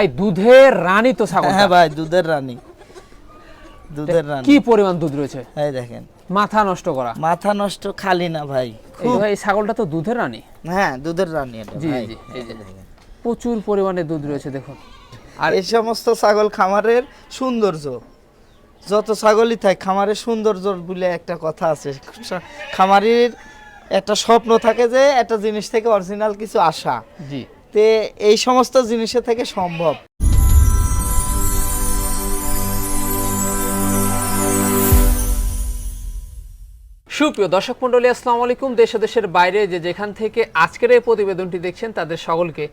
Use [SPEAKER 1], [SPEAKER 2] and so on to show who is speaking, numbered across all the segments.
[SPEAKER 1] ভাই দুধের রানী তো ছাগল
[SPEAKER 2] হ্যাঁ ভাই দুধের রানী। দুধের রানী।
[SPEAKER 1] কি পরিমাণ দুধ রয়েছে?
[SPEAKER 2] এই দেখেন।
[SPEAKER 1] মাথা নষ্ট করা।
[SPEAKER 2] মাথা নষ্ট খালি না ভাই
[SPEAKER 1] ছাগলটা তো দুধের রানী।
[SPEAKER 2] হ্যাঁ দুধের রানী এটা
[SPEAKER 1] জি, জি। প্রচুর পরিমাণে দুধ রয়েছে দেখুন।
[SPEAKER 2] আর এই সমস্ত ছাগল খামারের সৌন্দর্য। যত ছাগলই থাক খামারের সৌন্দর্য বলে একটা কথা আছে। খামারের একটা স্বপ্ন থাকে যে একটা জিনিস থেকে অরিজিনাল কিছু আশা
[SPEAKER 1] জি।
[SPEAKER 2] তে এই সমস্ত জিনিসের থেকে সম্ভব।
[SPEAKER 1] সুপ্রিয় দর্শক মন্ডলী আসসালামু আলাইকুম। দেশ দেশের বাইরে যে যেখান থেকে আজকের এই প্রতিবেদনটি দেখছেন, তাদের সকলকে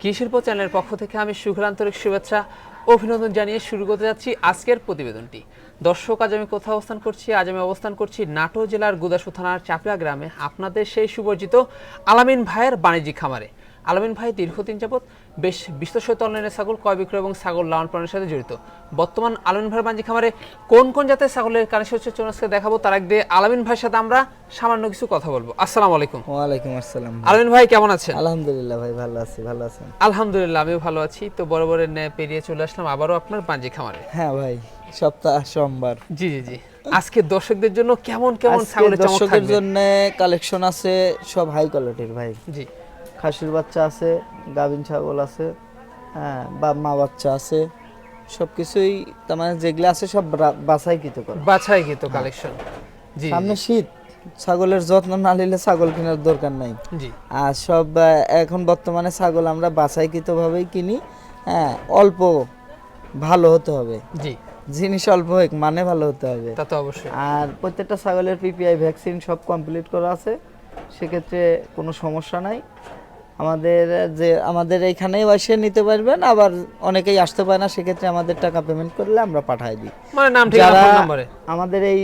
[SPEAKER 1] কৃষিল্প চ্যানেলের পক্ষ থেকে আমি সুখরান্তরিক শুভেচ্ছা, অভিনন্দন জানিয়ে শুরু করতে যাচ্ছি আজকের প্রতিবেদনটি। দর্শক, আজ আমি কোথাও অবস্থান করছি? আজ আমি অবস্থান করছি নাটোর জেলার গুদাসু থানার চাপিয়া গ্রামে। আপনাদের সেই সুপরিচিত আলামিন ভাইয়ের বাণিজ্যিক খামারে। আলামিন ভাই দীর্ঘদিন যাবৎ বেশ বিশ্বসত অনলাইনে ছাগল ক্রয় বিক্রয় এবং ছাগল লালন পালনের সাথে জড়িত। বর্তমান আলামিন ভাইয়ের বাণিজ্যিক খামারে কোন কোন জাতের ছাগলের কানেকশন হচ্ছে চলুন দেখাবো। তার আগে আলামিন ভাইয়ের সাথে আমরা সামান্য কিছু কথা বলব। আসসালামু আলাইকুম।
[SPEAKER 2] ওয়ালাইকুম আসসালাম।
[SPEAKER 1] আলামিন ভাই কেমন আছেন?
[SPEAKER 2] আলহামদুলিল্লাহ ভাই ভালো আছি ভালো আছেন?
[SPEAKER 1] আলহামদুলিল্লাহ আমিও ভালো আছি। তো বড় বড় ন্যায় পেরিয়ে চলে আসলাম আবারও আপনার বাণিজ্যিক খামারে।
[SPEAKER 2] হ্যাঁ ভাই সপ্তাহ সোমবার।
[SPEAKER 1] জি জি জি। আজকে দর্শকদের জন্য কেমন কেমন ছাগলের চমক থাকবে?
[SPEAKER 2] জন্য কালেকশন আছে সব হাই কোয়ালিটির ভাই।
[SPEAKER 1] জি।
[SPEAKER 2] খাসির বাচ্চা আছে গাভিন ছাগল আছে হ্যাঁ বা মা বাচ্চা আছে সব কিছুই তার মানে যেগুলো আছে সব বাছাইকৃত করা।
[SPEAKER 1] বাছাই কিন্তু কালেকশন জি
[SPEAKER 2] সামনে শীত ছাগলের যত্ন না নিলে ছাগল কেনার দরকার নাই।
[SPEAKER 1] জি।
[SPEAKER 2] আর সব এখন বর্তমানে ছাগল আমরা বাছাইকৃতভাবেই কিনি হ্যাঁ অল্প ভালো হতে হবে।
[SPEAKER 1] জি।
[SPEAKER 2] জিনিস অল্প হোক মানে ভালো হতে হবে।
[SPEAKER 1] তা তো অবশ্যই।
[SPEAKER 2] আর প্রত্যেকটা ছাগলের পিপিআই ভ্যাকসিন সব কমপ্লিট করা আছে সেক্ষেত্রে কোনো সমস্যা নাই। আমাদের যে আমাদের এইখানেই এসে নিতে পারবেন আবার অনেকেই আসতে পারে না সেক্ষেত্রে আমাদের টাকা পেমেন্ট করলে আমরা পাঠাই দিই।
[SPEAKER 1] মানে নাম ঠিকানা ফোন নম্বরে?
[SPEAKER 2] আমাদের এই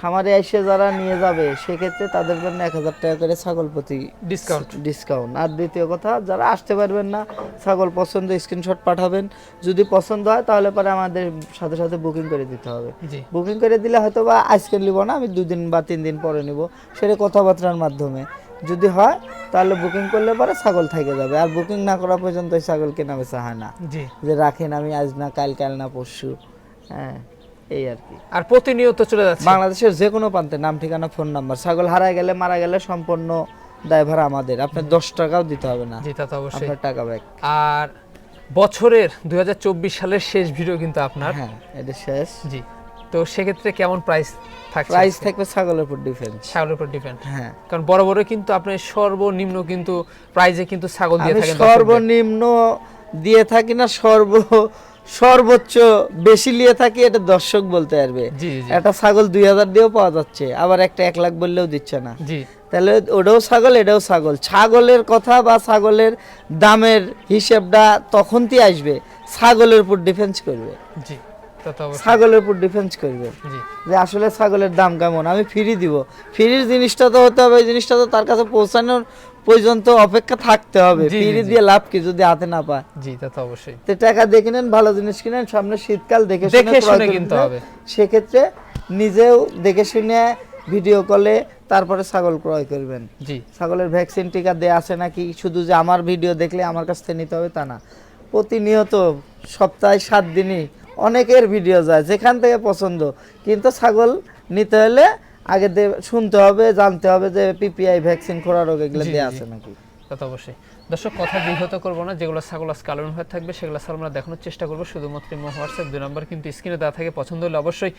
[SPEAKER 2] খামারে এসে যারা নিয়ে যাবে সেক্ষেত্রে তাদের জন্য এক হাজার টাকা করে ছাগল প্রতি
[SPEAKER 1] ডিসকাউন্ট
[SPEAKER 2] ডিসকাউন্ট আর দ্বিতীয় কথা যারা আসতে পারবেন না ছাগল পছন্দ স্ক্রিনশট পাঠাবেন। যদি পছন্দ হয় তাহলে পরে আমাদের সাথে সাথে বুকিং করে দিতে হবে। বুকিং করে দিলে হয়তো বা আজকে নিব না আমি দুদিন বা তিন দিন পরে নিব। সেটা কথাবার্তার মাধ্যমে। যদি হয় তাহলে বুকিং করলে পরে ছাগল থেকে যাবে। আর বুকিং না করা পর্যন্ত ছাগল কেনা বেচা হয় না। যে রাখেন আমি আজ না কাল কাল না পরশু। হ্যাঁ এই আর কি।
[SPEAKER 1] আর প্রতিনিয়ত চলে যাচ্ছে।
[SPEAKER 2] বাংলাদেশের যে কোনো প্রান্তে নাম ঠিকানা ফোন নাম্বার ছাগল হারায় গেলে মারা গেলে সম্পূর্ণ ড্রাইভার আমাদের। আপনার দশ টাকাও দিতে হবে না।
[SPEAKER 1] জি তা তো অবশ্যই।
[SPEAKER 2] আপনার টাকা ব্যাক
[SPEAKER 1] আর বছরের দুই হাজার চব্বিশ সালের শেষ ভিডিও কিন্তু আপনার।
[SPEAKER 2] হ্যাঁ এটা শেষ।
[SPEAKER 1] জি। তো সেক্ষেত্রে কেমন প্রাইস থাকছে
[SPEAKER 2] প্রাইস থাকবে ছাগলের উপর ডিফেন্স
[SPEAKER 1] ছাগলের উপর ডিপেন্ড
[SPEAKER 2] হ্যাঁ।
[SPEAKER 1] কারণ বড় বড় কিন্তু আপনি সর্বনিম্ন কিন্তু প্রাইজে কিন্তু ছাগল দিয়ে থাকেন
[SPEAKER 2] সর্বনিম্ন দিয়ে থাকি না সর্ব সর্বোচ্চ বেশি নিয়ে থাকি এটা দর্শক বলতে পারবে। একটা ছাগল দুই হাজার দিয়েও পাওয়া যাচ্ছে আবার একটা এক লাখ বললেও দিচ্ছে না।
[SPEAKER 1] জি।
[SPEAKER 2] তাহলে ওটাও ছাগল এটাও ছাগল। ছাগলের কথা বা ছাগলের দামের হিসেবটা তখনই আসবে ছাগলের উপর ডিফেন্স করবে।
[SPEAKER 1] জি।
[SPEAKER 2] ছাগলের উপর ডিফেন্স করবে। যে আসলে ছাগলের দাম কেমন? আমি ফ্রি দিব। ফ্রির জিনিসটা তো হতে হবে এই জিনিসটা তো তার কাছে পৌঁছানোর পর্যন্ত অপেক্ষা থাকতে হবে। ফ্রি দিয়ে লাভ কি যদি হাতে না পায়?
[SPEAKER 1] জি তা তো অবশ্যই।
[SPEAKER 2] তো টাকা দেখে নেন ভালো জিনিস কিনেন সামনে শীতকাল দেখে শুনে
[SPEAKER 1] দেখে শুনে কিনতে। হবে।
[SPEAKER 2] সেক্ষেত্রে নিজেও দেখে শুনে ভিডিও কলে তারপরে ছাগল ক্রয় করবেন।
[SPEAKER 1] জি।
[SPEAKER 2] ছাগলের ভ্যাকসিন টিকা দেয়া আছে নাকি? শুধু যে আমার ভিডিও দেখলে আমার কাছ থেকে নিতে হবে তা না। প্রতিনিয়ত সপ্তাহে সাত দিনই অনেকের ভিডিও যায় যেখান থেকে পছন্দ। কিন্তু ছাগল নিতে হলে আগে শুনতে হবে জানতে হবে যে পিপিআই ভ্যাকসিন খোরা রোগ এগুলো দেওয়া আছে নাকি।
[SPEAKER 1] তা তো অবশ্যই। দর্শক, কথা দীর্ঘত করব না। যেগুলো ছাগল আজকে আলোচনা হয়ে থাকবে, সেগুলো স্যার আমরা দেখানোর চেষ্টা করব। শুধুমাত্র ইমো, হোয়াটসঅ্যাপ দুই নম্বর কিন্তু স্ক্রিনে দেওয়া থাকে। পছন্দ হলে অবশ্যই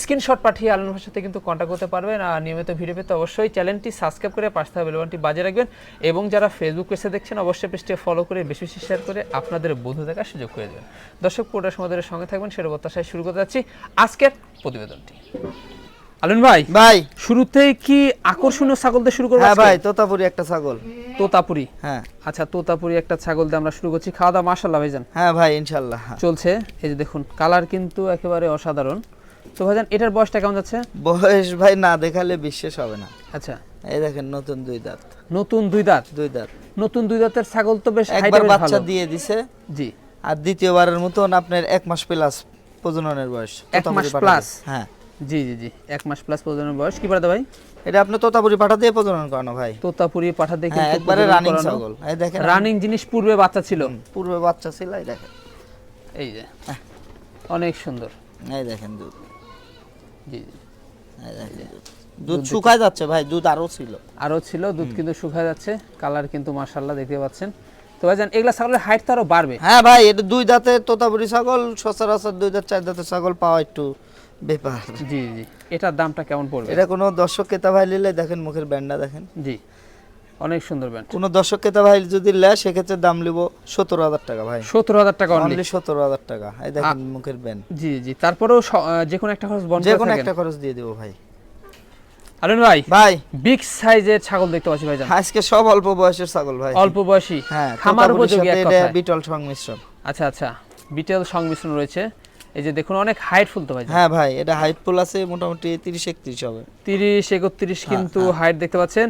[SPEAKER 1] স্ক্রিনশট পাঠিয়ে আলোচনার ভাষার সাথে কিন্তু কন্ট্যাক্ট করতে পারবেন। আর নিয়মিত ভিডিও পেতে অবশ্যই চ্যানেলটি সাবস্ক্রাইব করে পাশে থাকা বেলবানটি বাজে রাখবেন। এবং যারা ফেসবুক পেজে দেখছেন, অবশ্যই পেজটি ফলো করে বেশি বেশি শেয়ার করে আপনাদের বন্ধু দেখার সুযোগ করে দেবেন। দর্শক, পুরোটা সময় ধরে সঙ্গে থাকবেন সেটা প্রত্যাশায় শুরু করতে যাচ্ছি আজকের প্রতিবেদনটি। আলুন ভাই
[SPEAKER 2] ভাই।
[SPEAKER 1] শুরুতেই কি আকর্ষণীয় ছাগল দিয়ে শুরু করব
[SPEAKER 2] হ্যাঁ ভাই তোতাপুরি একটা ছাগল।
[SPEAKER 1] তোতাপুরি?
[SPEAKER 2] হ্যাঁ।
[SPEAKER 1] আচ্ছা তোতাপুরি একটা ছাগল দিয়ে আমরা শুরু করছি। খাওয়া দাওয়া মাসাল্লাহ ভাইজান।
[SPEAKER 2] হ্যাঁ ভাই ইনশাল্লাহ হ্যাঁ।
[SPEAKER 1] চলছে। এই যে দেখুন কালার কিন্তু একেবারে অসাধারণ। তো ভাইজান এটার বয়সটা কেমন যাচ্ছে?
[SPEAKER 2] বয়স ভাই না দেখালে বিশ্বাস হবে না।
[SPEAKER 1] আচ্ছা।
[SPEAKER 2] এই দেখেন নতুন দুই দাঁত।
[SPEAKER 1] নতুন দুই দাঁত?
[SPEAKER 2] দুই দাঁত।
[SPEAKER 1] নতুন দুই দাঁতের ছাগল তো বেশ
[SPEAKER 2] একবার বাচ্চা দিয়ে দিছে।
[SPEAKER 1] জি।
[SPEAKER 2] আর দ্বিতীয়বারের মতন আপনার এক মাস প্লাস প্রজননের বয়স।
[SPEAKER 1] এক মাস প্লাস
[SPEAKER 2] হ্যাঁ।
[SPEAKER 1] জি জি জি। এক মাস প্লাস প্রজন্মের বয়স। কি পারে ভাই?
[SPEAKER 2] এটা আপনি তোতাপুরি পাঠা দিয়ে প্রজনন করানো ভাই।
[SPEAKER 1] তোতাপুরি পাঠা দেখে
[SPEAKER 2] হ্যাঁ একবারে রানিং ছাগল। এই দেখেন
[SPEAKER 1] রানিং জিনিস পূর্বে বাচ্চা ছিল।
[SPEAKER 2] পূর্বে বাচ্চা ছিল এই দেখেন।
[SPEAKER 1] এই যে। অনেক সুন্দর।
[SPEAKER 2] এই দেখেন দুধ।
[SPEAKER 1] জি জি।
[SPEAKER 2] এই দেখেন দুধ। শুকায় যাচ্ছে ভাই দুধ আরও ছিল।
[SPEAKER 1] আরও ছিল দুধ কিন্তু শুকায় যাচ্ছে। কালার কিন্তু মাশাল্লাহ দেখতে পাচ্ছেন। তো ভাইজান এগুলা ছাগলের হাইট তো আরও বাড়বে?
[SPEAKER 2] হ্যাঁ ভাই এটা দুই দাঁতের তোতাপুরি ছাগল সচরাচর দুই দাঁত চার দাঁতের ছাগল পাওয়া একটু ব্যাপার।
[SPEAKER 1] জি জি এটার দামটা কেমন পড়বে?
[SPEAKER 2] এটা কোনো দর্শক ক্রেতা ভাই নিলে দেখেন মুখের ব্যান্ডটা দেখেন।
[SPEAKER 1] জি অনেক সুন্দর ব্যান্ড।
[SPEAKER 2] কোনো দর্শক ক্রেতা ভাই যদি নেয় সেক্ষেত্রে দাম নিব সতেরো হাজার টাকা ভাই।
[SPEAKER 1] সত্তর হাজার টাকা অনলি
[SPEAKER 2] সতেরো হাজার টাকা। এই দেখেন মুখের ব্যান্ড।
[SPEAKER 1] জি জি তারপরেও যে কোনো একটা খরচ বন্ধ
[SPEAKER 2] যে কোনো একটা খরচ দিয়ে দেবো ভাই।
[SPEAKER 1] আরেন ভাই
[SPEAKER 2] ভাই।
[SPEAKER 1] বিগ সাইজের ছাগল দেখতে পাচ্ছি ভাইজান।
[SPEAKER 2] আজকে সব অল্প বয়সের ছাগল ভাই।
[SPEAKER 1] অল্প বয়সী।
[SPEAKER 2] হ্যাঁ
[SPEAKER 1] খামার উপযোগী এক
[SPEAKER 2] এটা বিটল সংমিশ্রণ।
[SPEAKER 1] আচ্ছা আচ্ছা। বিটেল সংমিশ্রণ রয়েছে। এই যে দেখুন অনেক হাইট ফুল তো ভাই।
[SPEAKER 2] হ্যাঁ ভাই এটা হাইট ফুল আছে মোটামুটি তিরিশ একত্রিশ হবে।
[SPEAKER 1] তিরিশ একত্রিশ
[SPEAKER 2] হ্যাঁ,
[SPEAKER 1] কিন্তু হাইট দেখতে পাচ্ছেন।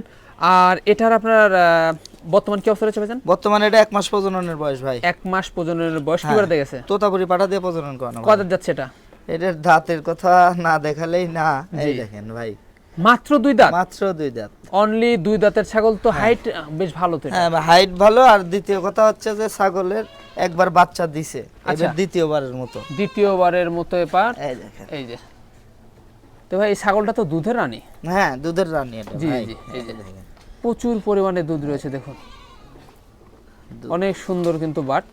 [SPEAKER 1] আর এটার আপনার আহ, বর্তমান কি অবস্থা রয়েছে ভাইজান?
[SPEAKER 2] বর্তমানে এটা এক মাস প্রজননের বয়স ভাই।
[SPEAKER 1] এক মাস প্রজননের বয়স কি
[SPEAKER 2] করে
[SPEAKER 1] বাড়তে গেছে
[SPEAKER 2] তোতাপুরি পাঠা দিয়ে প্রজনন করানো
[SPEAKER 1] কত যাচ্ছে এটা?
[SPEAKER 2] এটার দাঁতের কথা না দেখালেই না। এই দেখেন ভাই
[SPEAKER 1] মাত্র দুই দাঁত?
[SPEAKER 2] মাত্র দুই দাঁত।
[SPEAKER 1] অনলি দুই দাঁতের ছাগল তো হাইট বেশ ভালো তো
[SPEAKER 2] হ্যাঁ হাইট ভালো আর দ্বিতীয় কথা হচ্ছে যে ছাগলের একবার বাচ্চা দিছে।
[SPEAKER 1] আচ্ছা।
[SPEAKER 2] এবার দ্বিতীয়বারের মতো।
[SPEAKER 1] দ্বিতীয়বারের মতো এবার
[SPEAKER 2] এই
[SPEAKER 1] যে। তো ভাই এই ছাগলটা তো দুধের রানী।
[SPEAKER 2] হ্যাঁ দুধের রানী এটা
[SPEAKER 1] জি, জি। প্রচুর পরিমাণে দুধ রয়েছে দেখুন। অনেক সুন্দর কিন্তু বাট।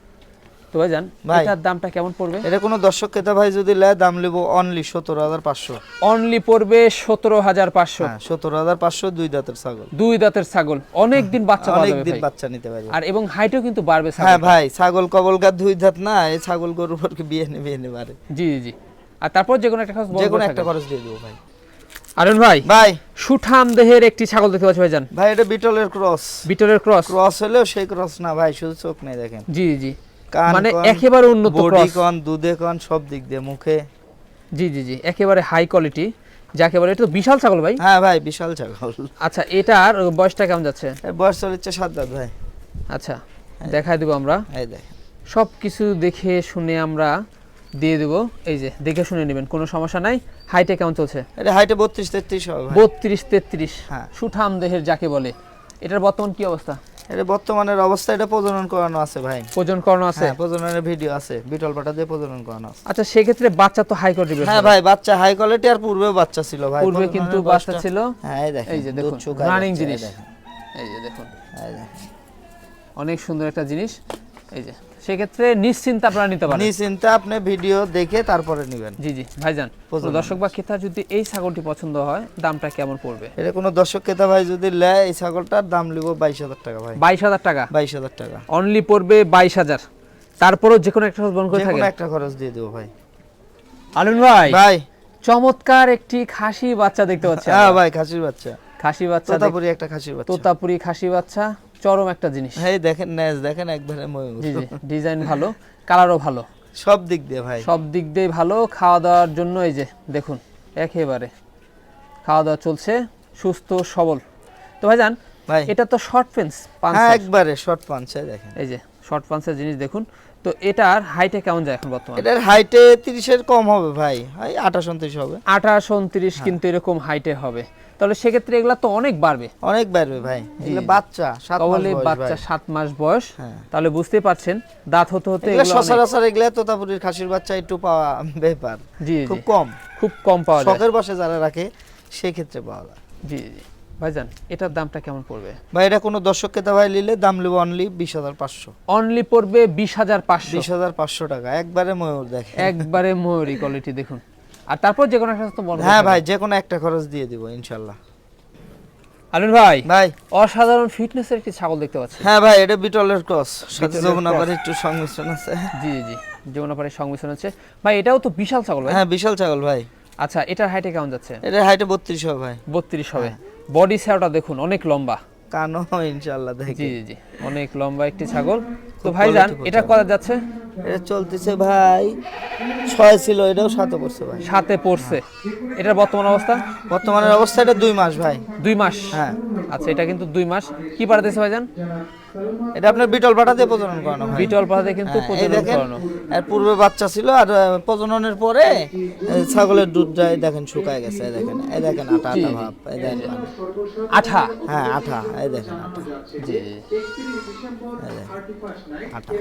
[SPEAKER 1] তো ভাইজান। এটার দামটা কেমন পড়বে?
[SPEAKER 2] এটা কোনো দর্শক ক্রেতা ভাই যদি নেয় দাম নেব অনলি সতেরো হাজার পাঁচশো।
[SPEAKER 1] অনলি পড়বে সতেরো হাজার পাঁচশো।
[SPEAKER 2] হ্যাঁ সতেরো হাজার পাঁচশো দুই দাঁতের ছাগল।
[SPEAKER 1] দুই দাঁতের ছাগল। অনেক দিন বাচ্চা
[SPEAKER 2] অনেক দিন বাচ্চা নিতে পারবে
[SPEAKER 1] আর এবং হাইটও কিন্তু বাড়বে
[SPEAKER 2] হ্যাঁ ভাই ছাগল কবলকার দুই দাঁত না এই ছাগল গরুর উপরকে বিয়ে নেবে বিয়ে নেবে আরে।
[SPEAKER 1] জি জি। আর তারপর যে কোনো একটা খরচ
[SPEAKER 2] যে কোনো একটা খরচ দিয়ে দেবো ভাই।
[SPEAKER 1] আরুন ভাই
[SPEAKER 2] ভাই।
[SPEAKER 1] সুঠাম দেহের একটি ছাগল দেখতে পাচ্ছি ভাইজান।
[SPEAKER 2] ভাই এটা বিটলের ক্রস।
[SPEAKER 1] বিটলের ক্রস।
[SPEAKER 2] ক্রস হলেও সেই ক্রস না ভাই শুধু চোখ নেই দেখেন।
[SPEAKER 1] জি জি। মানে একেবারে উন্নত
[SPEAKER 2] বডি
[SPEAKER 1] ক্রস।
[SPEAKER 2] কন দুধে কন সব দিক দিয়ে মুখে।
[SPEAKER 1] জি জি জি একেবারে হাই কোয়ালিটি যাকে বলে এটা তো বিশাল ছাগল ভাই।
[SPEAKER 2] হ্যাঁ ভাই বিশাল ছাগল।
[SPEAKER 1] আচ্ছা এটার বয়সটা কেমন যাচ্ছে?
[SPEAKER 2] বয়স চলেছে সাত দাঁত ভাই।
[SPEAKER 1] আচ্ছা দেখাই দেবো আমরা।
[SPEAKER 2] এই দেখেন
[SPEAKER 1] সব কিছু দেখে শুনে আমরা দিয়ে দেবো। এই যে দেখে শুনে নেবেন কোনো সমস্যা নাই। হাইটে কেমন চলছে?
[SPEAKER 2] এটা হাইটে বত্রিশ তেত্রিশ
[SPEAKER 1] বত্রিশ তেত্রিশ।
[SPEAKER 2] হ্যাঁ।
[SPEAKER 1] সুঠাম দেহের যাকে বলে। এটার বর্তমান কি অবস্থা?
[SPEAKER 2] এটা বর্তমানের অবস্থা এটা প্রজনন করানো আছে ভাই।
[SPEAKER 1] প্রজনন করানো আছে?
[SPEAKER 2] হ্যাঁ প্রজননের ভিডিও আছে বিটল পাটা দিয়ে প্রজনন করানো আছে।
[SPEAKER 1] আচ্ছা সেই ক্ষেত্রে বাচ্চা তো হাই কোয়ালিটি
[SPEAKER 2] হ্যাঁ ভাই বাচ্চা হাই কোয়ালিটি আর পূর্বে বাচ্চা ছিল ভাই।
[SPEAKER 1] পূর্বে কিন্তু বাচ্চা ছিল।
[SPEAKER 2] হ্যাঁ এই দেখেন
[SPEAKER 1] এই যে দেখুন রানিং জিনিস। এই যে দেখুন। অনেক সুন্দর একটা জিনিস। এই যে সেক্ষেত্রে নিশ্চিন্তে আপনারা নিতে পারেন।
[SPEAKER 2] নিশ্চিন্তে আপনি ভিডিও দেখে তারপরে নেবেন।
[SPEAKER 1] জি জি। ভাইজান দর্শক বা ক্রেতা যদি এই ছাগলটি পছন্দ হয় দামটা কেমন পড়বে?
[SPEAKER 2] এটা কোনো দর্শক ক্রেতা ভাই যদি নেয় এই ছাগলটার দাম লিব বাইশ হাজার টাকা ভাই।
[SPEAKER 1] বাইশ হাজার টাকা?
[SPEAKER 2] বাইশ হাজার টাকা।
[SPEAKER 1] অনলি পড়বে বাইশ হাজার। তারপরও যে কোনো একটা খরচ বন্ধ করে থাকে
[SPEAKER 2] একটা খরচ দিয়ে দেবো ভাই।
[SPEAKER 1] আলুন ভাই
[SPEAKER 2] ভাই।
[SPEAKER 1] চমৎকার একটি খাসি বাচ্চা দেখতে পাচ্ছি
[SPEAKER 2] হ্যাঁ ভাই খাসির বাচ্চা।
[SPEAKER 1] খাসি বাচ্চা
[SPEAKER 2] তোতাপুরি একটা খাসির বাচ্চা।
[SPEAKER 1] তোতাপুরি খাসি বাচ্চা। চরম একটা জিনিস।
[SPEAKER 2] হ্যাঁ দেখেন ন্যাজ দেখেন একবারে ময়ূর।
[SPEAKER 1] জি জি ডিজাইন ভালো কালারও ভালো।
[SPEAKER 2] সব দিক দিয়ে ভাই।
[SPEAKER 1] সব দিক দিয়ে ভালো খাওয়া দাওয়ার জন্য এই যে দেখুন একেবারে। খাওয়া দাওয়া চলছে সুস্থ সবল। তো ভাই জান
[SPEAKER 2] ভাই।
[SPEAKER 1] এটা তো শর্ট পেন্স পাঁচ
[SPEAKER 2] হ্যাঁ একবারে শর্ট পাঞ্চে দেখেন।
[SPEAKER 1] এই যে শর্ট প্যান্টসের জিনিস দেখুন তো এটার হাইটে কেমন যায় এখন বর্তমানে?
[SPEAKER 2] এটার হাইটে তিরিশের কম হবে ভাই। ভাই আঠাশ উনত্রিশ হবে।
[SPEAKER 1] আঠাশ উনত্রিশ
[SPEAKER 2] হ্যাঁ।
[SPEAKER 1] কিন্তু এরকম হাইটে হবে। তাহলে সেক্ষেত্রে এগুলা তো অনেক বাড়বে।
[SPEAKER 2] অনেক বাড়বে ভাই। এগুলো বাচ্চা সাত মাস বয়স
[SPEAKER 1] বাচ্চা
[SPEAKER 2] ভাই।
[SPEAKER 1] সাত মাস বয়স। তাহলে বুঝতে পারছেন দাঁত হতে হতে
[SPEAKER 2] এগুলো
[SPEAKER 1] এগুলো অনেক-
[SPEAKER 2] সচরাচর এগুলো তোতাপুরির খাসির বাচ্চা একটু পাওয়া ব্যাপার।
[SPEAKER 1] জি।
[SPEAKER 2] খুব কম।
[SPEAKER 1] খুব কম পাওয়া যায়।
[SPEAKER 2] শখের বসে যারা রাখে সেক্ষেত্রে পাওয়া যায়।
[SPEAKER 1] জি জি। ভাইজান এটার দামটা কেমন পড়বে?
[SPEAKER 2] ভাই এটা কোনো দর্শক ক্রেতা নিলে দাম নেব অনলি বিশ হাজার পাঁচশো।
[SPEAKER 1] অনলি পড়বে বিশ হাজার পাঁচশো।
[SPEAKER 2] বিশ হাজার পাঁচশো টাকা একবারে ময়ূর দেখে
[SPEAKER 1] একবারে ময়ূরী কোয়ালিটি দেখুন। আর তারপর যে কোনো একটা তো
[SPEAKER 2] হ্যাঁ ভাই যে কোনো একটা খরচ দিয়ে দিব ইনশাল্লাহ।
[SPEAKER 1] আলুন ভাই
[SPEAKER 2] ভাই।
[SPEAKER 1] অসাধারণ ফিটনেসের একটি ছাগল দেখতে পাচ্ছি।
[SPEAKER 2] হ্যাঁ ভাই এটা বিটলের ক্রস সাথে
[SPEAKER 1] বিটলের
[SPEAKER 2] একটু সংমিশ্রণ আছে।
[SPEAKER 1] জি জি যমুনাপাড়ির সংমিশ্রণ হচ্ছে ভাই এটাও তো বিশাল ছাগল ভাই।
[SPEAKER 2] হ্যাঁ বিশাল ছাগল ভাই।
[SPEAKER 1] আচ্ছা এটার হাইটে কেমন যাচ্ছে?
[SPEAKER 2] এটা হাইটে বত্রিশ হবে ভাই।
[SPEAKER 1] বত্রিশ হবে। বডি ছাওটা দেখুন অনেক লম্বা।
[SPEAKER 2] কানো
[SPEAKER 1] ইনশাআল্লাহ
[SPEAKER 2] দেখি
[SPEAKER 1] জি জি অনেক লম্বা একটি ছাগল। তো
[SPEAKER 2] ভাই
[SPEAKER 1] ভাইজান এটা কত যাচ্ছে?
[SPEAKER 2] এটা চলতেছে ভাই ছয় ছিল এটাও সাথে পড়ছে ভাই।
[SPEAKER 1] সাথে পড়ছে। এটার বর্তমান অবস্থা?
[SPEAKER 2] বর্তমানের অবস্থা এটা দুই মাস ভাই।
[SPEAKER 1] দুই মাস?
[SPEAKER 2] হ্যাঁ।
[SPEAKER 1] আচ্ছা এটা কিন্তু দুই মাস। কি পাঠাতেছে ভাইজান?
[SPEAKER 2] এটা আপনার বিটল পাঠা দিয়ে প্রজনন করানো হয়।
[SPEAKER 1] বিটল পাহাড়ে কিন্তু
[SPEAKER 2] হ্যাঁ,
[SPEAKER 1] প্রজনন করানো।
[SPEAKER 2] এর পূর্বে বাচ্চা ছিল আর প্রজননের পরে ছাগলের দুধ যায় দেখেন শুকায় গেছে এই দেখেন এই দেখেন আটা আটা ভাব এই দেখেন
[SPEAKER 1] আঠা।
[SPEAKER 2] হ্যাঁ আঠা এই দেখেন আঠা
[SPEAKER 1] জি।
[SPEAKER 2] আঠা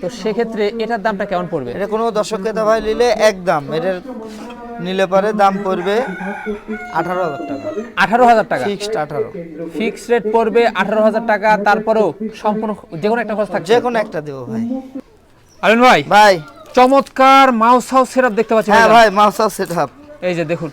[SPEAKER 1] তো সেক্ষেত্রে এটার দামটা কেমন পড়বে?
[SPEAKER 2] এটা কোনো দর্শক ক্রেতা ভাই নিলে এক দাম এটার নিলে পরে দাম পড়বে আঠারো হাজার টাকা।
[SPEAKER 1] আঠারো হাজার টাকা?
[SPEAKER 2] ফিক্সড আঠারো।
[SPEAKER 1] ফিক্সড রেট পড়বে আঠারো হাজার টাকা তারপরেও সম্পূর্ণ যে কোনো একটা খরচ থাকছে।
[SPEAKER 2] যে কোনো একটা দেবো ভাই।
[SPEAKER 1] আলিন ভাই
[SPEAKER 2] ভাই।
[SPEAKER 1] চমৎকার মাউস হাউস সেটআপ দেখতে পাচ্ছি
[SPEAKER 2] হ্যাঁ ভাই মাউসা সেট আপ
[SPEAKER 1] এই যে দেখুন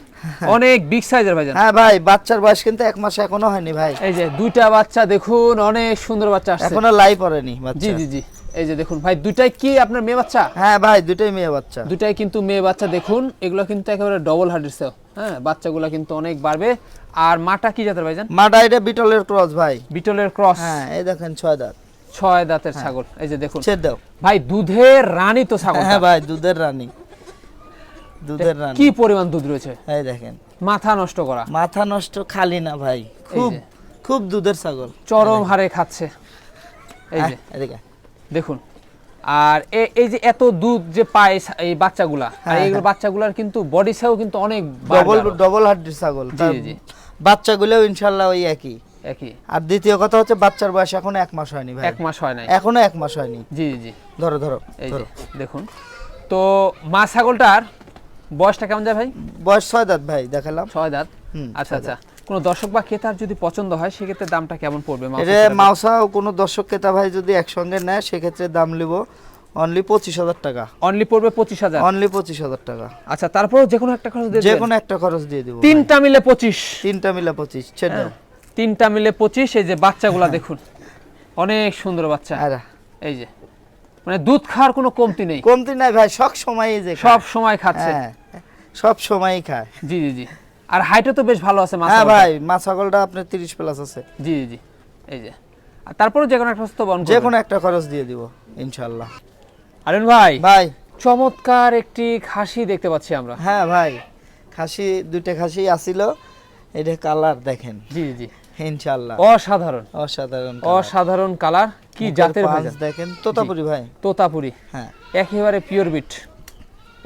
[SPEAKER 1] অনেক বিগ সাইজের ভাইজান।
[SPEAKER 2] হ্যাঁ ভাই বাচ্চার বয়স কিন্তু এক মাস এখনও হয়নি ভাই।
[SPEAKER 1] এই যে দুইটা বাচ্চা দেখুন অনেক সুন্দর বাচ্চা আসছে।
[SPEAKER 2] এখনও লাই পড়েনি
[SPEAKER 1] জি জি জি। এই যে দেখুন ভাই দুইটাই কি আপনার মেয়ে বাচ্চা?
[SPEAKER 2] হ্যাঁ ভাই দুটোই মেয়ে বাচ্চা।
[SPEAKER 1] দুটাই কিন্তু মেয়ে বাচ্চা। দেখুন এগুলো কিন্তু একেবারে ডবল হার্টের সেও হ্যাঁ বাচ্চাগুলো কিন্তু অনেক বাড়বে। আর মাটা কি জাতের ভাইজান?
[SPEAKER 2] মাটা এটা বিটলের ক্রস ভাই।
[SPEAKER 1] বিটলের ক্রস।
[SPEAKER 2] হ্যাঁ এই দেখেন ছয় দাঁত।
[SPEAKER 1] ছয় দাঁতের ছাগল। এই যে দেখুন।
[SPEAKER 2] ছেড়ে দাও।
[SPEAKER 1] ভাই দুধের রানী তো ছাগল
[SPEAKER 2] হ্যাঁ ভাই দুধের রানী। দুধের রানী।
[SPEAKER 1] কি পরিমাণ দুধ রয়েছে?
[SPEAKER 2] এই দেখেন।
[SPEAKER 1] মাথা নষ্ট করা।
[SPEAKER 2] মাথা নষ্ট খালি না ভাই। খুব খুব দুধের ছাগল।
[SPEAKER 1] চরম হারে খাচ্ছে। এই যে।
[SPEAKER 2] এদিকে।
[SPEAKER 1] দেখুন। আর এই যে এত দুধ যে পায় এই বাচ্চাগুলা আর
[SPEAKER 2] হ্যাঁ,
[SPEAKER 1] এইগুলো বাচ্চাগুলার কিন্তু বডি সেও কিন্তু অনেক
[SPEAKER 2] ডবল। ডবল হাড্ডির ছাগল।
[SPEAKER 1] জি, জি।
[SPEAKER 2] বাচ্চাগুলোও ইনশাল্লাহ ওই একই।
[SPEAKER 1] একই।
[SPEAKER 2] আর দ্বিতীয় কথা হচ্ছে বাচ্চার বয়স এখনও এক মাস হয়নি ভাই।
[SPEAKER 1] এক মাস হয় নাই।
[SPEAKER 2] এখনও এক মাস হয়নি।
[SPEAKER 1] জি জি
[SPEAKER 2] ধরো ধরো
[SPEAKER 1] এই যে দেখুন। তো মা ছাগলটার বয়সটা কেমন যায় ভাই?
[SPEAKER 2] বয়স ছয় দাঁত ভাই দেখালাম।
[SPEAKER 1] ছয় দাঁত? আচ্ছা আচ্ছা। কোনো দর্শক বা ক্রেতার যদি পছন্দ হয় সেক্ষেত্রে দামটা কেমন পড়বে?
[SPEAKER 2] এটা মাউসা ও কোনো দর্শক ক্রেতা ভাই যদি একসঙ্গে নেয় সেক্ষেত্রে দাম নিব অনলি পঁচিশ হাজার টাকা।
[SPEAKER 1] অনলি পড়বে পঁচিশ হাজার?
[SPEAKER 2] অনলি পঁচিশ হাজার টাকা।
[SPEAKER 1] আচ্ছা তারপরেও যে কোনো একটা খরচ দিয়ে
[SPEAKER 2] যে কোনো একটা খরচ দিয়ে দিব
[SPEAKER 1] তিনটা মিলে পঁচিশ।
[SPEAKER 2] তিনটা মিলে পঁচিশ ছেড়ে দাও।
[SPEAKER 1] তিনটা মিলে পঁচিশ এই যে বাচ্চাগুলা দেখুন। অনেক সুন্দর বাচ্চা। এই যে মানে দুধ খাওয়ার কোনো কমতি নেই।
[SPEAKER 2] কমতি নাই ভাই সব সময় যে।
[SPEAKER 1] সব সময় খাচ্ছে।
[SPEAKER 2] হ্যাঁ সব সময়ই খায়।
[SPEAKER 1] জি জি জি। আর হাইটও তো বেশ ভালো আছে মাছ
[SPEAKER 2] হ্যাঁ ভাই মা ছাগলটা আপনার তিরিশ প্লাস আছে।
[SPEAKER 1] জি জি এই যে। আর তারপরে যে কোনো একটা বন
[SPEAKER 2] যে কোনো একটা খরচ দিয়ে দিব ইনশাল্লাহ
[SPEAKER 1] আরেন ভাই
[SPEAKER 2] ভাই।
[SPEAKER 1] চমৎকার একটি খাসি দেখতে পাচ্ছি আমরা।
[SPEAKER 2] হ্যাঁ ভাই খাসি দুইটা খাসি আসিল এটা কালার দেখেন।
[SPEAKER 1] জি জি।
[SPEAKER 2] ইনশাল্লাহ
[SPEAKER 1] অসাধারণ।
[SPEAKER 2] অসাধারণ
[SPEAKER 1] অসাধারণ কালার কি জাতের ভাইজান
[SPEAKER 2] দেখেন তোতাপুরি ভাই।
[SPEAKER 1] তোতাপুরি।
[SPEAKER 2] হ্যাঁ।
[SPEAKER 1] একেবারে পিওর বিট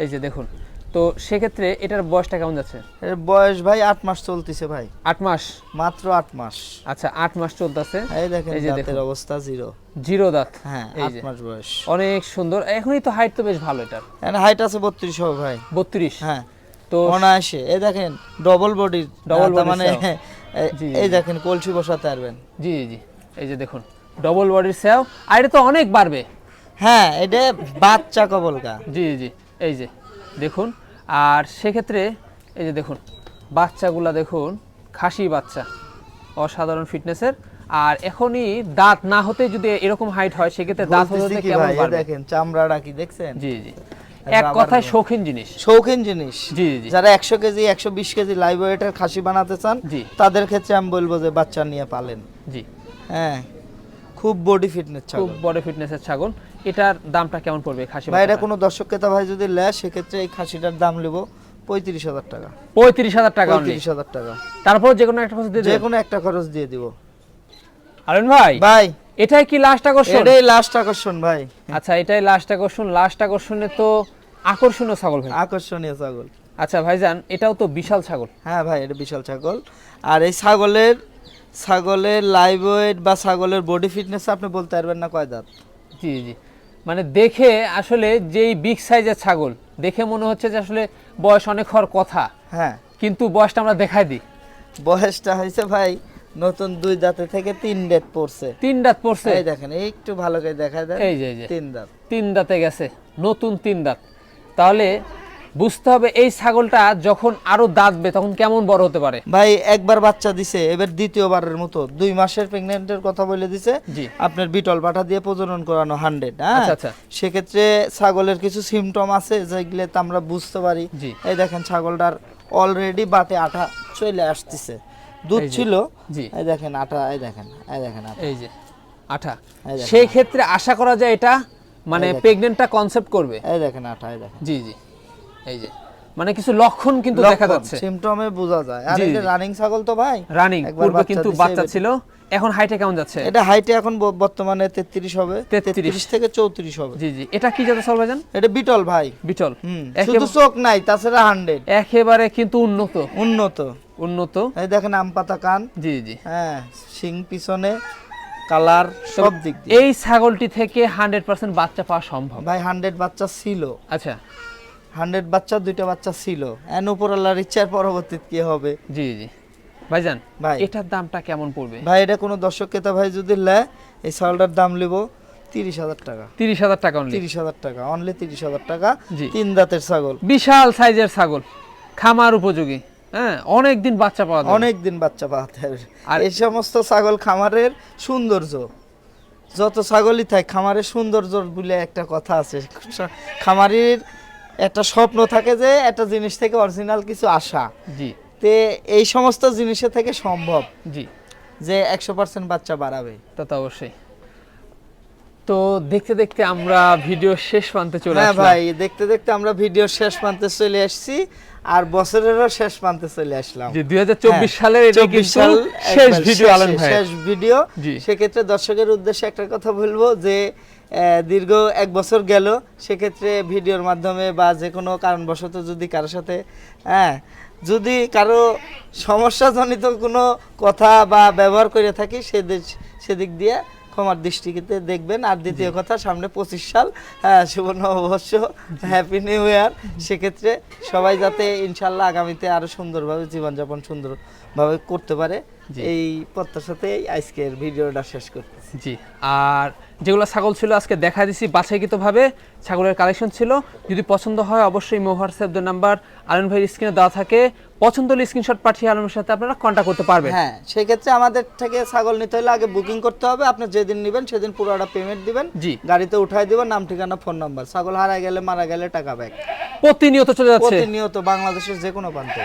[SPEAKER 1] এই যে দেখুন। তো সেক্ষেত্রে এটার বয়সটা কেমন যাচ্ছে?
[SPEAKER 2] এর বয়স ভাই আট মাস চলতেছে ভাই।
[SPEAKER 1] আট মাস?
[SPEAKER 2] মাত্র আট মাস।
[SPEAKER 1] আচ্ছা আট মাস চলতেছে।
[SPEAKER 2] এই দেখেন
[SPEAKER 1] এই যে
[SPEAKER 2] দাঁতের অবস্থা জিরো।
[SPEAKER 1] জিরো দাঁত।
[SPEAKER 2] হ্যাঁ আট মাস বয়স।
[SPEAKER 1] অনেক সুন্দর। এখনই তো হাইট তো বেশ ভালো এটার।
[SPEAKER 2] এখানে হাইট আছে বত্রিশ হবে ভাই।
[SPEAKER 1] বত্রিশ?
[SPEAKER 2] হ্যাঁ।
[SPEAKER 1] তো
[SPEAKER 2] অনায়াসে। এই দেখেন ডবল বডির
[SPEAKER 1] Double body
[SPEAKER 2] মানে এই দেখেন কলসি বসাতে পারবেন।
[SPEAKER 1] জি জি, জি। এই যে দেখুন ডবল বডির সেও আর এটা তো অনেক বাড়বে।
[SPEAKER 2] হ্যাঁ এটা বাচ্চা কবলকা
[SPEAKER 1] জি জি। এই যে দেখুন। আর সেক্ষেত্রে এই যে দেখুন বাচ্চাগুলা দেখুন খাসি বাচ্চা অসাধারণ ফিটনেসের। আর এখনই দাঁত না হতে যদি এরকম হাইট হয় সেক্ষেত্রে দাঁত হতে
[SPEAKER 2] কি
[SPEAKER 1] কেমন
[SPEAKER 2] ভাই, দেখেন চামড়াটা কি দেখছেন?
[SPEAKER 1] জি জি। এক কথায় শৌখিন জিনিস।
[SPEAKER 2] শৌখিন জিনিস।
[SPEAKER 1] জি জি।
[SPEAKER 2] যারা একশো কেজি একশো বিশ কেজি লাইভ ওয়েটের খাসি বানাতে চান
[SPEAKER 1] জি।
[SPEAKER 2] তাদের ক্ষেত্রে আমি বলব যে বাচ্চা নিয়ে পালেন।
[SPEAKER 1] জি।
[SPEAKER 2] হ্যাঁ খুব বডি ফিটনেস
[SPEAKER 1] খুব বডি ফিটনেসের ছাগল। এটার দামটা কেমন পড়বে খাসি
[SPEAKER 2] ভাই এটা কোনো দর্শক ক্রেতা ভাই যদি নেয় সেক্ষেত্রে এই খাসিটার দাম নেব পঁয়ত্রিশ হাজার টাকা।
[SPEAKER 1] পঁয়ত্রিশ হাজার টাকা।
[SPEAKER 2] পঁয়ত্রিশ হাজার টাকা।
[SPEAKER 1] তারপর যে কোনো একটা খরচ দিয়ে
[SPEAKER 2] যে কোনো একটা খরচ দিয়ে দিব।
[SPEAKER 1] আরেন ভাই
[SPEAKER 2] ভাই।
[SPEAKER 1] এটাই কি লাস্ট আকর্ষণ?
[SPEAKER 2] এটাই লাস্ট আকর্ষণ ভাই।
[SPEAKER 1] আচ্ছা এটাই লাস্ট আকর্ষণ। লাস্ট আকর্ষণে তো আকর্ষণীয় ছাগল ভাই।
[SPEAKER 2] আকর্ষণীয় ছাগল।
[SPEAKER 1] আচ্ছা ভাই ভাইজান এটাও তো বিশাল ছাগল।
[SPEAKER 2] হ্যাঁ ভাই এটা বিশাল ছাগল। আর এই ছাগলের ছাগলের লাইভ ওয়েট বা ছাগলের বডি ফিটনেস আপনি বলতে পারবেন না কয় দাঁত?
[SPEAKER 1] জি জি। মানে দেখে আসলে যেই বিগ সাইজের ছাগল দেখে মনে হচ্ছে যে আসলে বয়স অনেক হওয়ার কথা।
[SPEAKER 2] হ্যাঁ।
[SPEAKER 1] কিন্তু বয়সটা আমরা দেখাই দিই।
[SPEAKER 2] বয়সটা হয়েছে ভাই নতুন দুই দাঁতে থেকে তিন দাঁত পড়ছে।
[SPEAKER 1] তিন দাঁত পড়ছে?
[SPEAKER 2] এই দেখেন একটু ভালো করে দেখা দেয়
[SPEAKER 1] এই যে এই যে।
[SPEAKER 2] তিন দাঁত।
[SPEAKER 1] তিন দাঁতে গেছে নতুন তিন দাঁত। তাহলে বুঝতে হবে এই ছাগলটা যখন আরও দাঁতবে তখন কেমন বড় হতে পারে?
[SPEAKER 2] ভাই একবার বাচ্চা দিছে এবার দ্বিতীয়বারের মতো দুই মাসের প্রেগনেন্টের কথা বলে দিছে
[SPEAKER 1] জি।
[SPEAKER 2] আপনার বিটল পাঠা দিয়ে প্রজনন করানো হান্ড্রেড হ্যাঁ?
[SPEAKER 1] আচ্ছা, আচ্ছা।
[SPEAKER 2] সেক্ষেত্রে ছাগলের কিছু সিমটম আছে যেগুলো তো আমরা বুঝতে পারি। এই দেখেন ছাগলটার অলরেডি বাটে আঠা চলে আসতেছে। দুধ ছিল
[SPEAKER 1] জি।
[SPEAKER 2] এই দেখেন আটা এই দেখেন এই দেখেন
[SPEAKER 1] এই যে আঠা। সেই ক্ষেত্রে আশা করা যায় এটা মানে প্রেগনেন্টটা কনসেপ্ট করবে।
[SPEAKER 2] এই দেখেন আটা এই দেখেন।
[SPEAKER 1] জি জি। এই যে মানে কিছু লক্ষণ কিন্তু দেখা যাচ্ছে।
[SPEAKER 2] সিমটমে বোঝা যায়। আর এটা রানিং ছাগল তো ভাই
[SPEAKER 1] রানিং পূর্বে কিন্তু বাচ্চা ছিল এখন হাইটে কেমন যাচ্ছে?
[SPEAKER 2] এটা হাইটে এখন বর্তমানে তেত্রিশ হবে।
[SPEAKER 1] 33
[SPEAKER 2] থেকে চৌত্রিশ হবে।
[SPEAKER 1] জি জি। এটা কি ছাগল ভাইজান?
[SPEAKER 2] এটা বিটল ভাই।
[SPEAKER 1] বিটল।
[SPEAKER 2] শুধু চোখ নাই তাছাড়া হান্ড্রেড
[SPEAKER 1] একেবারে কিন্তু উন্নত।
[SPEAKER 2] উন্নত।
[SPEAKER 1] উন্নত।
[SPEAKER 2] এই দেখেন আম পাতা কান।
[SPEAKER 1] জি জি।
[SPEAKER 2] হ্যাঁ সিং পিছনে কালার সব দিক দিয়ে।
[SPEAKER 1] এই ছাগলটি থেকে হান্ড্রেড পার্সেন্ট বাচ্চা পাওয়া সম্ভব।
[SPEAKER 2] ভাই হান্ড্রেড বাচ্চা ছিল।
[SPEAKER 1] আচ্ছা।
[SPEAKER 2] হান্ড্রেড বাচ্চা দুইটা বাচ্চা ছিল। এন উপর আল্লাহর ইচ্ছার পরবর্তীতে কি হবে?
[SPEAKER 1] জি জি। ভাইজান
[SPEAKER 2] ভাই।
[SPEAKER 1] এটার দামটা কেমন পড়বে?
[SPEAKER 2] ভাই এটা কোনো দর্শক ক্রেতা ভাই যদি নেয় এই চাউলটার দাম লিব তিরিশ হাজার টাকা।
[SPEAKER 1] তিরিশ হাজার টাকা only।
[SPEAKER 2] তিরিশ হাজার টাকা অনলি তিরিশ হাজার টাকা
[SPEAKER 1] জি।
[SPEAKER 2] তিন দাঁতের ছাগল।
[SPEAKER 1] বিশাল সাইজের ছাগল খামার উপযোগী। হ্যাঁ অনেক দিন বাচ্চা পাওয়া
[SPEAKER 2] অনেক দিন বাচ্চা পাওয়াতে
[SPEAKER 1] আর-
[SPEAKER 2] এই সমস্ত ছাগল খামারের সৌন্দর্য। যত ছাগলই থাকে খামারের সৌন্দর্য বলে একটা কথা আছে। খামারির একটা স্বপ্ন থাকে যে একটা জিনিস থেকে অরিজিনাল কিছু আশা
[SPEAKER 1] জি।
[SPEAKER 2] তে এই সমস্ত জিনিসের থেকে সম্ভব।
[SPEAKER 1] জি।
[SPEAKER 2] যে একশো পার্সেন্ট বাচ্চা বাড়াবে।
[SPEAKER 1] তা তো অবশ্যই। তো দেখতে দেখতে আমরা ভিডিও শেষ প্রান্তে চলে
[SPEAKER 2] হ্যাঁ ভাই দেখতে দেখতে আমরা ভিডিও শেষ প্রান্তে চলে আসছি আর বছরেরও শেষ প্রান্তে চলে আসলাম।
[SPEAKER 1] যে দুই হাজার চব্বিশ
[SPEAKER 2] হ্যাঁ,
[SPEAKER 1] সালের এটা
[SPEAKER 2] 24
[SPEAKER 1] কিন্তু শেষ ভিডিও আলম ভাই।
[SPEAKER 2] শেষ ভিডিও
[SPEAKER 1] জি।
[SPEAKER 2] সেক্ষেত্রে দর্শকের উদ্দেশ্যে একটা কথা বলব যে দীর্ঘ এক বছর গেল সেক্ষেত্রে ভিডিওর মাধ্যমে বা যে কোনো কারণবশত যদি কারোর সাথে হ্যাঁ যদি কারও সমস্যাজনিত কোনো কথা বা ব্যবহার করে থাকি সেদিক সেদিক দিয়ে ক্ষমার দৃষ্টিতে দেখবেন। আর দ্বিতীয় কথা সামনে পঁচিশ সাল হ্যাঁ সুবর্ণ অবশ্য হ্যাপি নিউ ইয়ার সেক্ষেত্রে সবাই যাতে ইনশাল্লাহ আগামীতে আরও সুন্দরভাবে জীবনযাপন সুন্দরভাবে করতে পারে। এই প্রত্যাশাতে আজকের ভিডিওটা শেষ করতেছি।
[SPEAKER 1] জি আর যেগুলো ছাগল ছিল আজকে দেখা দিছি। বাছাইকৃতভাবে ছাগলের কালেকশন ছিল। যদি পছন্দ হয় অবশ্যই মো হোয়াটসঅ্যাপ নাম্বার আলম ভাইয়ের স্ক্রিনে দেওয়া থাকে। পছন্দ হলে স্ক্রিনশট পাঠিয়ে আলমের সাথে আপনারা কন্ট্যাক্ট করতে পারবেন।
[SPEAKER 2] হ্যাঁ সেক্ষেত্রে আমাদের থেকে ছাগল নিতে হলে আগে বুকিং করতে হবে। আপনি যেদিন নেবেন সেদিন পুরোটা পেমেন্ট দিবেন।
[SPEAKER 1] জি।
[SPEAKER 2] গাড়িতে উঠাই দিবেন নাম ঠিকানা ফোন নাম্বার ছাগল হারা গেলে মারা গেলে টাকা ব্যাক
[SPEAKER 1] প্রতিনিয়ত চলে যাচ্ছে।
[SPEAKER 2] প্রতিনিয়ত বাংলাদেশের যে কোনো প্রান্তে।